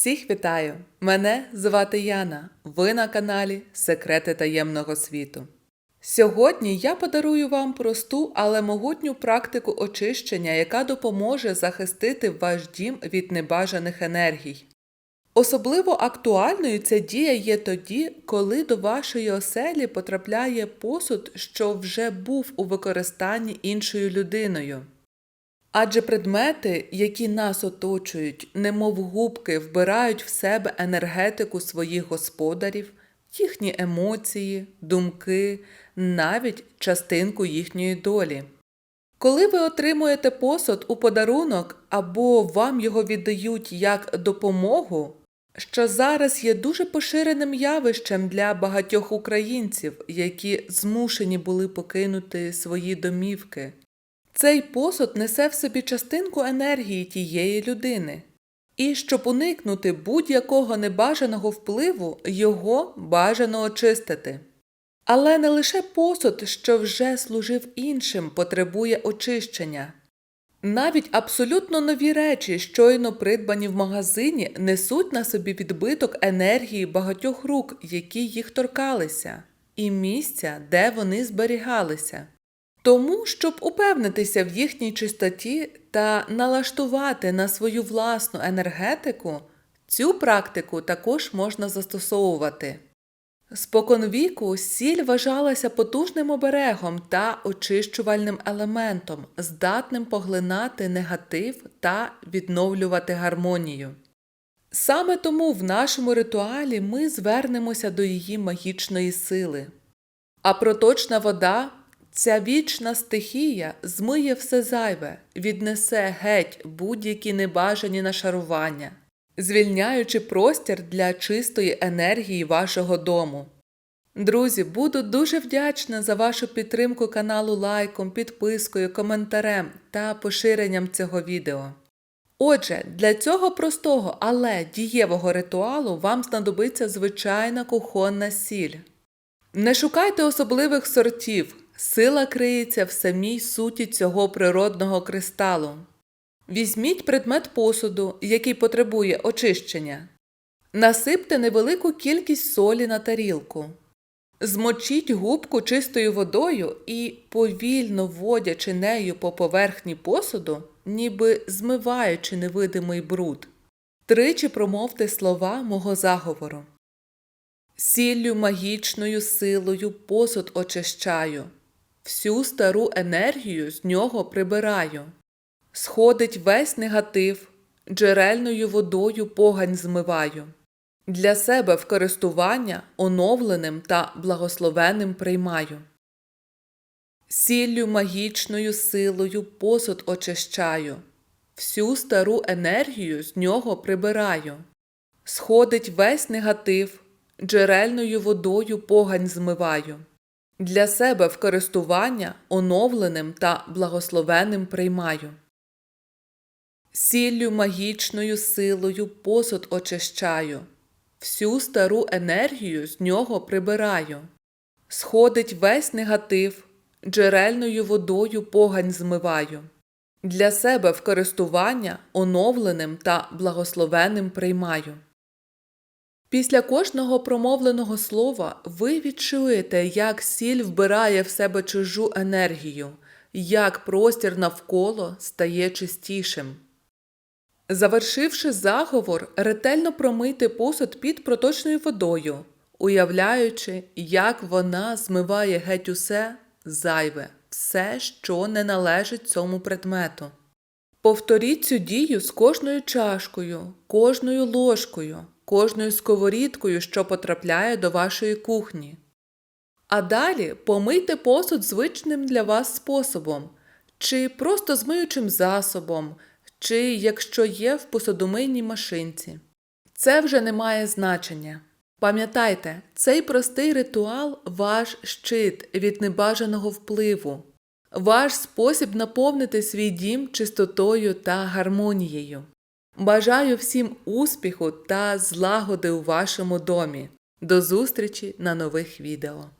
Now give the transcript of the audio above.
Всіх вітаю! Мене звати Яна. Ви на каналі Секрети таємного світу. Сьогодні я подарую вам просту, але могутню практику очищення, яка допоможе захистити ваш дім від небажаних енергій. Особливо актуальною ця дія є тоді, коли до вашої оселі потрапляє посуд, що вже був у використанні іншою людиною. Адже предмети, які нас оточують, немов губки, вбирають в себе енергетику своїх господарів, їхні емоції, думки, навіть частинку їхньої долі. Коли ви отримуєте посуд у подарунок або вам його віддають як допомогу, що зараз є дуже поширеним явищем для багатьох українців, які змушені були покинути свої домівки. Цей посуд несе в собі частинку енергії тієї людини. І щоб уникнути будь-якого небажаного впливу, його бажано очистити. Але не лише посуд, що вже служив іншим, потребує очищення. Навіть абсолютно нові речі, щойно придбані в магазині, несуть на собі відбиток енергії багатьох рук, які їх торкалися, і місця, де вони зберігалися. Тому, щоб упевнитися в їхній чистоті та налаштувати на свою власну енергетику, цю практику також можна застосовувати. Споконвіку сіль вважалася потужним оберегом та очищувальним елементом, здатним поглинати негатив та відновлювати гармонію. Саме тому в нашому ритуалі ми звернемося до її магічної сили. А проточна вода Ця вічна стихія змиє все зайве, віднесе геть будь-які небажані нашарування, звільняючи простір для чистої енергії вашого дому. Друзі, буду дуже вдячна за вашу підтримку каналу лайком, підпискою, коментарем та поширенням цього відео. Отже, для цього простого, але дієвого ритуалу вам знадобиться звичайна кухонна сіль. Не шукайте особливих сортів. Сила криється в самій суті цього природного кристалу. Візьміть предмет посуду, який потребує очищення. Насипте невелику кількість солі на тарілку. Змочіть губку чистою водою і, повільно водячи нею по поверхні посуду, ніби змиваючи невидимий бруд, тричі промовте слова мого заговору. Сіллю магічною силою посуд очищаю. Всю стару енергію з нього прибираю. Сходить весь негатив, джерельною водою погань змиваю. Для себе в користування оновленим та благословенним приймаю. Сіллю магічною силою посуд очищаю. Всю стару енергію з нього прибираю. Сходить весь негатив, джерельною водою погань змиваю для себе в користування оновленим та благословенним приймаю. Сіллю магічною силою посуд очищаю, всю стару енергію з нього прибираю. Сходить весь негатив, джерельною водою погань змиваю. Для себе в користування оновленим та благословенним приймаю. Після кожного промовленого слова ви відчуєте, як сіль вбирає в себе чужу енергію, як простір навколо стає чистішим. Завершивши заговор, ретельно промийте посуд під проточною водою, уявляючи, як вона змиває геть усе зайве, все, що не належить цьому предмету. Повторіть цю дію з кожною чашкою, кожною ложкою кожною сковорідкою, що потрапляє до вашої кухні. А далі помийте посуд звичним для вас способом, чи просто змиючим засобом, чи якщо є в посудомийній машинці. Це вже не має значення. Пам'ятайте, цей простий ритуал ваш щит від небажаного впливу, ваш спосіб наповнити свій дім чистотою та гармонією. Бажаю всім успіху та злагоди у вашому домі. До зустрічі на нових відео!